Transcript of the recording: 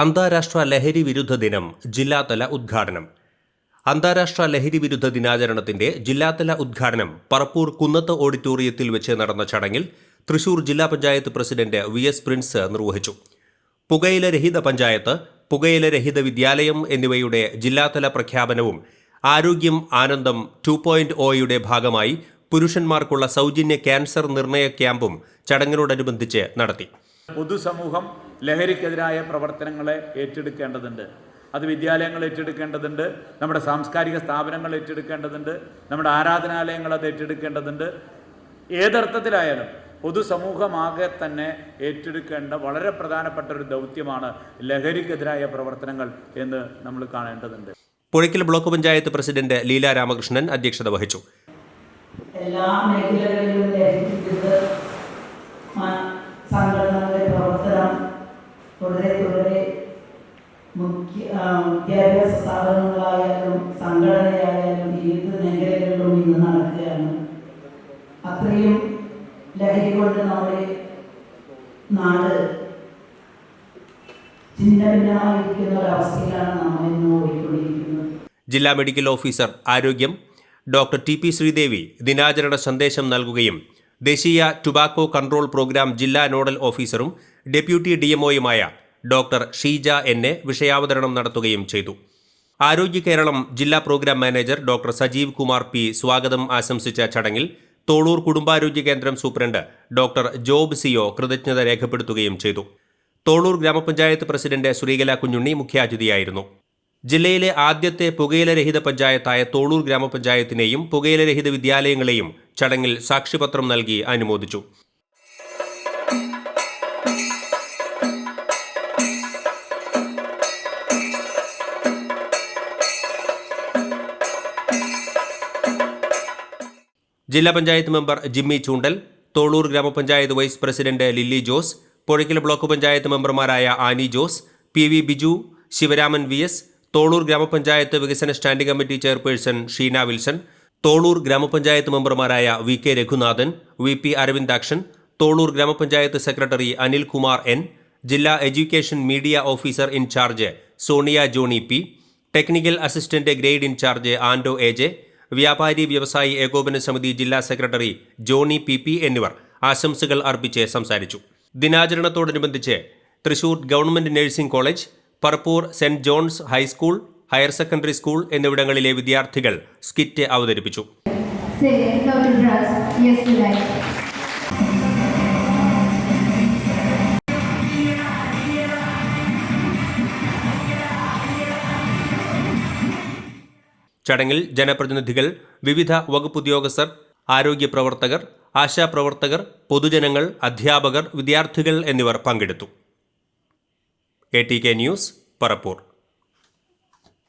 അന്താരാഷ്ട്ര ലഹരി വിരുദ്ധ ദിനം ജില്ലാതല ഉദ്ഘാടനം. അന്താരാഷ്ട്ര ലഹരി വിരുദ്ധ ദിനാചരണത്തിന്റെ ജില്ലാതല ഉദ്ഘാടനം പറപ്പൂർ കുന്നത്ത് ഓഡിറ്റോറിയത്തിൽ വെച്ച് നടന്ന ചടങ്ങിൽ തൃശൂർ ജില്ലാ panchayat president V S Prince നിർവഹിച്ചു. പുകയില രഹിത പഞ്ചായത്ത് പുകയില രഹിത വിദ്യാലയം എന്നിവയുടെ ജില്ലാതല പ്രഖ്യാപനവും ആരോഗ്യം ആനന്ദം ടു പോയിന്റ് ഒയുടെ ഭാഗമായി പുരുഷന്മാർക്കുള്ള സൗജന്യ ക്യാൻസർ നിർണയ ക്യാമ്പും ചടങ്ങിനോടനുബന്ധിച്ച് നടത്തി. പൊതുസമൂഹം ലഹരിക്കെതിരായ പ്രവർത്തനങ്ങളെ ഏറ്റെടുക്കേണ്ടതുണ്ട്. അത് വിദ്യാലയങ്ങൾ ഏറ്റെടുക്കേണ്ടതുണ്ട് നമ്മുടെ സാംസ്കാരിക സ്ഥാപനങ്ങൾ ഏറ്റെടുക്കേണ്ടതുണ്ട് നമ്മുടെ ആരാധനാലയങ്ങൾ അത് ഏറ്റെടുക്കേണ്ടതുണ്ട്. ഏതർത്ഥത്തിലായാലും പൊതുസമൂഹമാകെ തന്നെ ഏറ്റെടുക്കേണ്ട വളരെ പ്രധാനപ്പെട്ട ഒരു ദൗത്യമാണ് ലഹരിക്കെതിരായ പ്രവർത്തനങ്ങൾ എന്ന് നമ്മൾ കാണേണ്ടതുണ്ട്. പുഴയ്ക്കൽ ബ്ലോക്ക് പഞ്ചായത്ത് പ്രസിഡന്റ് ലീല രാമകൃഷ്ണൻ അധ്യക്ഷത വഹിച്ചു. എല്ലാ മേഖലകളിലും വിദ്യാഭ്യാസ സ്ഥാപനങ്ങളായാലും സംഘടനയായാലും ഏത് മേഖലകളിലും ഇന്ന് നടക്കുകയാണ്. അത്രയും ലഹരി കൊണ്ട് നമ്മുടെ നാട് ഛിന്ന ഭിന്നമായിരിക്കുന്ന ഒരവസ്ഥയിലാണ് നാം ഇന്ന് ഓടിക്കൊണ്ടിരിക്കുന്നത്. ജില്ലാ മെഡിക്കൽ ഓഫീസർ ആരോഗ്യം ഡോക്ടർ ടി പി ശ്രീദേവി ദിനാചരണ സന്ദേശം നൽകുകയും ദേശീയ ടുബാക്കോ കൺട്രോൾ പ്രോഗ്രാം ജില്ലാ നോഡൽ ഓഫീസറും ഡെപ്യൂട്ടി ഡിഎംഒയുമായ ഡോക്ടർ ഷീജ എന്നെ വിഷയാവതരണം നടത്തുകയും ചെയ്തു. ആരോഗ്യ കേരളം ജില്ലാ programme manager doctor Sajeev Kumar P സ്വാഗതം ആശംസിച്ച ചടങ്ങിൽ തോളൂർ കുടുംബാരോഗ്യ കേന്ദ്രം സൂപ്രണ്ട് ഡോക്ടർ ജോബ് സിയോ കൃതജ്ഞത രേഖപ്പെടുത്തുകയും ചെയ്തു. തോളൂർ ഗ്രാമപഞ്ചായത്ത് പ്രസിഡന്റ് ശ്രീകല കുഞ്ഞുണ്ണി മുഖ്യാതിഥിയായിരുന്നു. ജില്ലയിലെ ആദ്യത്തെ പുകയിലരഹിത പഞ്ചായത്തായ തോളൂർ ഗ്രാമപഞ്ചായത്തിനെയും പുകയിലരഹിത വിദ്യാലയങ്ങളെയും ചടങ്ങിൽ സാക്ഷിപത്രം നൽകി അനുമോദിച്ചു. ജില്ലാ പഞ്ചായത്ത് മെമ്പർ ജിമ്മി ചൂണ്ടൽ തോളൂർ ഗ്രാമപഞ്ചായത്ത് vice president Lilly Jose Puzhakkal block panchayat മെമ്പർമാരായ Annie Jose P V Biju Sivaraman V S Tholur ഗ്രാമപഞ്ചായത്ത് വികസന standing committee chairperson Sheena Wilson Tholur ഗ്രാമപഞ്ചായത്ത് മെമ്പർമാരായ V K Raghunathan V P Aravindakshan Tholur ഗ്രാമപഞ്ചായത്ത് secretary Anil Kumar N ജില്ലാ education media officer in charge Sonia Johny P technical assistant grade in charge Ando A J വ്യാപാരി വ്യവസായി ഏകോപന സമിതി ജില്ലാ secretary Johnny P P എന്നിവർ ആശംസകൾ അർപ്പിച്ച് സംസാരിച്ചു. ദിനാചരണത്തോടനുബന്ധിച്ച് Thrissur government nursing college Parappur saint John's high school higher secondary school എന്നിവിടങ്ങളിലെ വിദ്യാർത്ഥികൾ സ്കിറ്റ് അവതരിപ്പിച്ചു. ചടങ്ങിൽ ജനപ്രതിനിധികൾ വിവിധ വകുപ്പ് ഉദ്യോഗസ്ഥർ ആരോഗ്യ പ്രവർത്തകർ ആശാപ്രവർത്തകർ പൊതുജനങ്ങൾ അധ്യാപകർ വിദ്യാർത്ഥികൾ എന്നിവർ പങ്കെടുത്തു. A T K news Parappur.